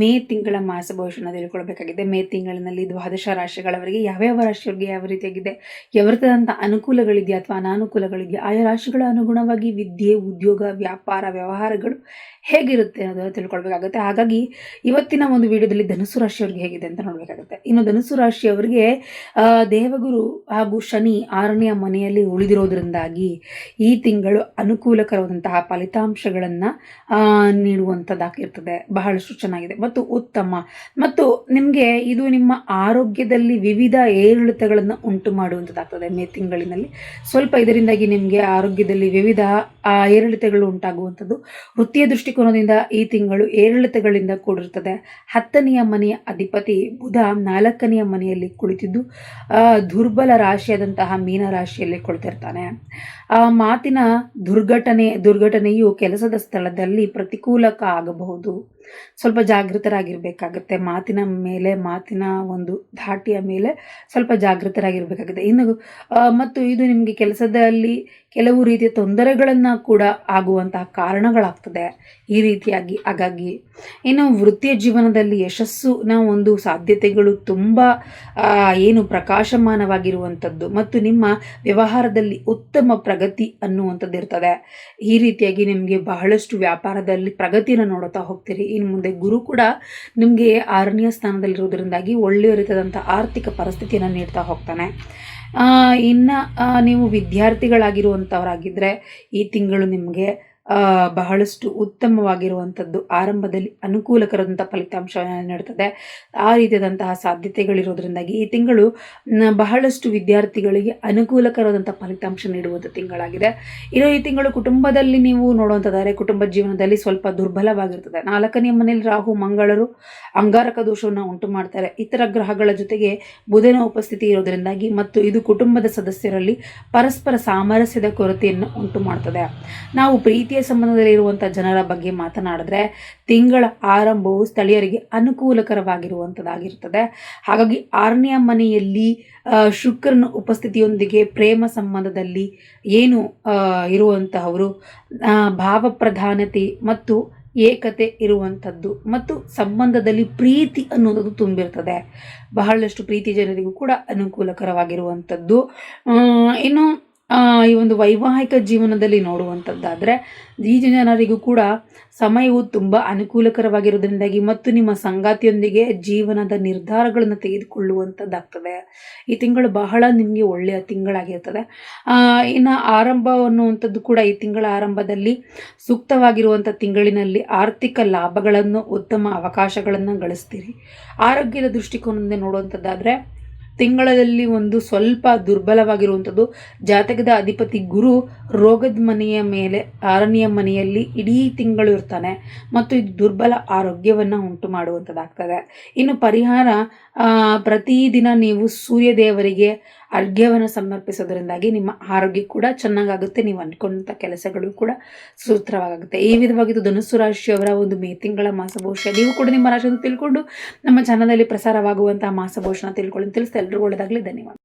ಮೇ ತಿಂಗಳ ಮಾಸ ಭವಿಷ್ಯನ ತಿಳ್ಕೊಳ್ಬೇಕಾಗಿದೆ. ಮೇ ತಿಂಗಳಿನಲ್ಲಿ ದ್ವಾದಶ ರಾಶಿಗಳವರಿಗೆ ಯಾವ್ಯಾವ ರಾಶಿಯವರಿಗೆ ಯಾವ ರೀತಿಯಾಗಿದೆ ಯಾವ್ರದಂಥ ಅನುಕೂಲಗಳಿದೆಯಾ ಅಥವಾ ಅನಾನುಕೂಲಗಳಿದೆಯಾ, ಆಯಾ ರಾಶಿಗಳ ಅನುಗುಣವಾಗಿ ವಿದ್ಯೆ, ಉದ್ಯೋಗ, ವ್ಯಾಪಾರ, ವ್ಯವಹಾರಗಳು ಹೇಗಿರುತ್ತೆ ಅನ್ನೋದನ್ನು ತಿಳ್ಕೊಳ್ಬೇಕಾಗುತ್ತೆ. ಹಾಗಾಗಿ ಇವತ್ತಿನ ಒಂದು ವಿಡಿಯೋದಲ್ಲಿ ಧನುಸು ರಾಶಿಯವ್ರಿಗೆ ಹೇಗಿದೆ ಅಂತ ನೋಡಬೇಕಾಗುತ್ತೆ. ಇನ್ನು ಧನುಸು ರಾಶಿಯವರಿಗೆ ದೇವಗುರು ಹಾಗೂ ಶನಿ ಆರನೆಯ ಮನೆಯಲ್ಲಿ ಉಳಿದಿರೋದ್ರಿಂದಾಗಿ ಈ ತಿಂಗಳು ಅನುಕೂಲಕರವಾದಂತಹ ಫಲಿತಾಂಶಗಳನ್ನು ನೀಡುವಂಥದ್ದಾಗಿರ್ತದೆ ಬಹಳಷ್ಟು ಚೆನ್ನಾಗಿದೆ. ಮತ್ತು ಉತ್ತಮ. ಮತ್ತು ನಿಮಗೆ ಇದು ನಿಮ್ಮ ಆರೋಗ್ಯದಲ್ಲಿ ವಿವಿಧ ಏರಿಳಿತಗಳನ್ನು ಉಂಟು ಮಾಡುವಂಥದ್ದಾಗ್ತದೆ ಮೇ ತಿಂಗಳಿನಲ್ಲಿ. ಸ್ವಲ್ಪ ಇದರಿಂದಾಗಿ ನಿಮಗೆ ಆರೋಗ್ಯದಲ್ಲಿ ವಿವಿಧ ಏರಿಳಿತಗಳು ಉಂಟಾಗುವಂಥದ್ದು ವೃತ್ತಿಯ ದೃಷ್ಟಿಕೋನದಿಂದ ಈ ತಿಂಗಳು ಏರಿಳಿತಗಳಿಂದ ಕೂಡಿರ್ತದೆ. ಹತ್ತನೆಯ ಮನೆಯ ಅಧಿಪತಿ ಬುಧ ನಾಲ್ಕನೆಯ ಮನೆಯಲ್ಲಿ ಕುಳಿತಿದ್ದು ದುರ್ಬಲ ರಾಶಿಯಾದಂತಹ ಮೀನ ರಾಶಿಯಲ್ಲಿ ಕುಳಿತಿರ್ತಾನೆ. ಆ, ಮಾತಿನ ದುರ್ಘಟನೆ, ದುರ್ಘಟನೆಯು ಕೆಲಸದ ಸ್ಥಳದಲ್ಲಿ ಪ್ರತಿಕೂಲಕ ಆಗಬಹುದು. ಸ್ವಲ್ಪ ಜಾಗೃತರಾಗಿರ್ಬೇಕಾಗತ್ತೆ. ಮಾತಿನ ಮೇಲೆ, ಮಾತಿನ ಒಂದು ಧಾಟಿಯ ಮೇಲೆ ಸ್ವಲ್ಪ ಜಾಗೃತರಾಗಿರಬೇಕಾಗುತ್ತೆ. ಇನ್ನು ಮತ್ತು ಇದು ನಿಮಗೆ ಕೆಲಸದಲ್ಲಿ ಕೆಲವು ರೀತಿಯ ತೊಂದರೆಗಳನ್ನು ಕೂಡ ಆಗುವಂತಹ ಕಾರಣಗಳಾಗ್ತದೆ. ಈ ರೀತಿಯಾಗಿ, ಹಾಗಾಗಿ ಇನ್ನು ವೃತ್ತಿಯ ಜೀವನದಲ್ಲಿ ಯಶಸ್ಸಿನ ಒಂದು ಸಾಧ್ಯತೆಗಳು ತುಂಬ ಏನು ಪ್ರಕಾಶಮಾನವಾಗಿರುವಂಥದ್ದು ಮತ್ತು ನಿಮ್ಮ ವ್ಯವಹಾರದಲ್ಲಿ ಉತ್ತಮ ಪ್ರಗತಿ ಅನ್ನುವಂಥದ್ದು ಇರ್ತದೆ. ಈ ರೀತಿಯಾಗಿ ನಿಮಗೆ ಬಹಳಷ್ಟು ವ್ಯಾಪಾರದಲ್ಲಿ ಪ್ರಗತಿಯನ್ನು ನೋಡುತ್ತಾ ಹೋಗ್ತೀರಿ. ಇನ್ನು ಮುಂದೆ ಗುರು ನಿಮಗೆ ಆರನೆಯ ಸ್ಥಾನದಲ್ಲಿರುವುದರಿಂದಾಗಿ ಒಳ್ಳೆಯ ರೀತಿಯಾದಂಥ ಆರ್ಥಿಕ ಪರಿಸ್ಥಿತಿಯನ್ನು ನೀಡ್ತಾ ಹೋಗ್ತಾನೆ. ಇನ್ನು ನೀವು ವಿದ್ಯಾರ್ಥಿಗಳಾಗಿರುವಂಥವರಾಗಿದ್ದರೆ ಈ ತಿಂಗಳು ನಿಮಗೆ ಬಹಳಷ್ಟು ಉತ್ತಮವಾಗಿರುವಂಥದ್ದು ಆರಂಭದಲ್ಲಿ ಅನುಕೂಲಕರದಂಥ ಫಲಿತಾಂಶವನ್ನು ನೀಡುತ್ತದೆ ಆ ರೀತಿಯಾದಂತಹ ಸಾಧ್ಯತೆಗಳಿರೋದ್ರಿಂದಾಗಿ ಈ ತಿಂಗಳು ಬಹಳಷ್ಟು ವಿದ್ಯಾರ್ಥಿಗಳಿಗೆ ಅನುಕೂಲಕರವಾದಂಥ ಫಲಿತಾಂಶ ನೀಡುವಂಥ ತಿಂಗಳಾಗಿದೆ. ಇರೋ ಈ ತಿಂಗಳು ಕುಟುಂಬದಲ್ಲಿ ನೀವು ನೋಡುವಂಥದ್ದಾರೆ ಕುಟುಂಬ ಜೀವನದಲ್ಲಿ ಸ್ವಲ್ಪ ದುರ್ಬಲವಾಗಿರ್ತದೆ. ನಾಲ್ಕನೇ ಮನೆಯಲ್ಲಿ ರಾಹು, ಮಂಗಳರು ಅಂಗಾರಕ ದೋಷವನ್ನು ಉಂಟು ಮಾಡ್ತಾರೆ. ಇತರ ಗ್ರಹಗಳ ಜೊತೆಗೆ ಬುಧನ ಉಪಸ್ಥಿತಿ ಇರೋದರಿಂದಾಗಿ ಮತ್ತು ಇದು ಕುಟುಂಬದ ಸದಸ್ಯರಲ್ಲಿ ಪರಸ್ಪರ ಸಾಮರಸ್ಯದ ಕೊರತೆಯನ್ನು ಉಂಟು ಮಾಡ್ತದೆ. ನಾವು ಪ್ರೀತಿಯ ಸಂಬಂಧದಲ್ಲಿ ಇರುವಂಥ ಜನರ ಬಗ್ಗೆ ಮಾತನಾಡಿದ್ರೆ ತಿಂಗಳ ಆರಂಭವು ಸ್ಥಳೀಯರಿಗೆ ಅನುಕೂಲಕರವಾಗಿರುವಂಥದ್ದಾಗಿರ್ತದೆ ಹಾಗಾಗಿ ಆರನೆಯ ಮನೆಯಲ್ಲಿ ಶುಕ್ರನ ಉಪಸ್ಥಿತಿಯೊಂದಿಗೆ ಪ್ರೇಮ ಸಂಬಂಧದಲ್ಲಿ ಏನು ಇರುವಂತಹವರು ಪ್ರಧಾನತೆ ಭಾವಪ್ರಧಾನತೆ ಮತ್ತು ಏಕತೆ ಇರುವಂಥದ್ದು ಮತ್ತು ಸಂಬಂಧದಲ್ಲಿ ಪ್ರೀತಿ ಅನ್ನೋದು ತುಂಬಿರ್ತದೆ. ಬಹಳಷ್ಟು ಪ್ರೀತಿ ಜನರಿಗೂ ಕೂಡ ಅನುಕೂಲಕರವಾಗಿರುವಂಥದ್ದು ಇನ್ನು ಈ ಒಂದು ವೈವಾಹಿಕ ಜೀವನದಲ್ಲಿ ನೋಡುವಂಥದ್ದಾದರೆ ಈ ಜನರಿಗೂ ಕೂಡ ಸಮಯವು ತುಂಬ ಅನುಕೂಲಕರವಾಗಿರೋದ್ರಿಂದಾಗಿ ಮತ್ತು ನಿಮ್ಮ ಸಂಗಾತಿಯೊಂದಿಗೆ ಜೀವನದ ನಿರ್ಧಾರಗಳನ್ನು ತೆಗೆದುಕೊಳ್ಳುವಂಥದ್ದಾಗ್ತದೆ. ಈ ತಿಂಗಳು ಬಹಳ ನಿಮಗೆ ಒಳ್ಳೆಯ ತಿಂಗಳಾಗಿರ್ತದೆ. ಇನ್ನು ಆರಂಭ ಅನ್ನುವಂಥದ್ದು ಕೂಡ ಈ ತಿಂಗಳ ಆರಂಭದಲ್ಲಿ ಸೂಕ್ತವಾಗಿರುವಂಥ ತಿಂಗಳಿನಲ್ಲಿ ಆರ್ಥಿಕ ಲಾಭಗಳನ್ನು, ಉತ್ತಮ ಅವಕಾಶಗಳನ್ನು ಗಳಿಸ್ತೀರಿ. ಆರೋಗ್ಯದ ದೃಷ್ಟಿಕೋನದಿಂದ ನೋಡುವಂಥದ್ದಾದರೆ ತಿಂಗಳಲ್ಲಿ ಒಂದು ಸ್ವಲ್ಪ ದುರ್ಬಲವಾಗಿರುವಂಥದ್ದು. ಜಾತಕದ ಅಧಿಪತಿ ಗುರು ರೋಗದ ಮನೆಯ ಮೇಲೆ, ಆರನೆಯ ಮನೆಯಲ್ಲಿ ಇಡೀ ತಿಂಗಳು ಇರ್ತಾನೆ. ಮತ್ತು ಇದು ದುರ್ಬಲ ಆರೋಗ್ಯವನ್ನು ಉಂಟು ಮಾಡುವಂಥದ್ದಾಗ್ತದೆ. ಇನ್ನು ಪರಿಹಾರ ಪ್ರತಿದಿನ ನೀವು ಸೂರ್ಯದೇವರಿಗೆ ಅರ್ಘ್ಯವನ್ನು ಸಮರ್ಪಿಸೋದ್ರಿಂದಾಗಿ ನಿಮ್ಮ ಆರೋಗ್ಯ ಕೂಡ ಚೆನ್ನಾಗಾಗುತ್ತೆ. ನೀವು ಅಂದ್ಕೊಂಡಂಥ ಕೆಲಸಗಳು ಕೂಡ ಸೂತ್ರವಾಗುತ್ತೆ ಈ ವಿಧವಾಗಿದ್ದು ಧನುಸ್ಸು ರಾಶಿಯವರ ಒಂದು ಮೇ ತಿಂಗಳ ಮಾಸಭೋಷ ನೀವು ಕೂಡ ನಿಮ್ಮ ರಾಶಿಯನ್ನು ತಿಳ್ಕೊಂಡು ನಮ್ಮ ಚಾನಲಲ್ಲಿ ಪ್ರಸಾರವಾಗುವಂತಹ ಮಾಸಭೋಷನ ತಿಳ್ಕೊಳ್ಳಿ ತಿಳಿಸ್ತಾ ಎಲ್ಲರಿಗೂ ಒಳ್ಳೆಯದಾಗಲಿ. ಧನ್ಯವಾದ.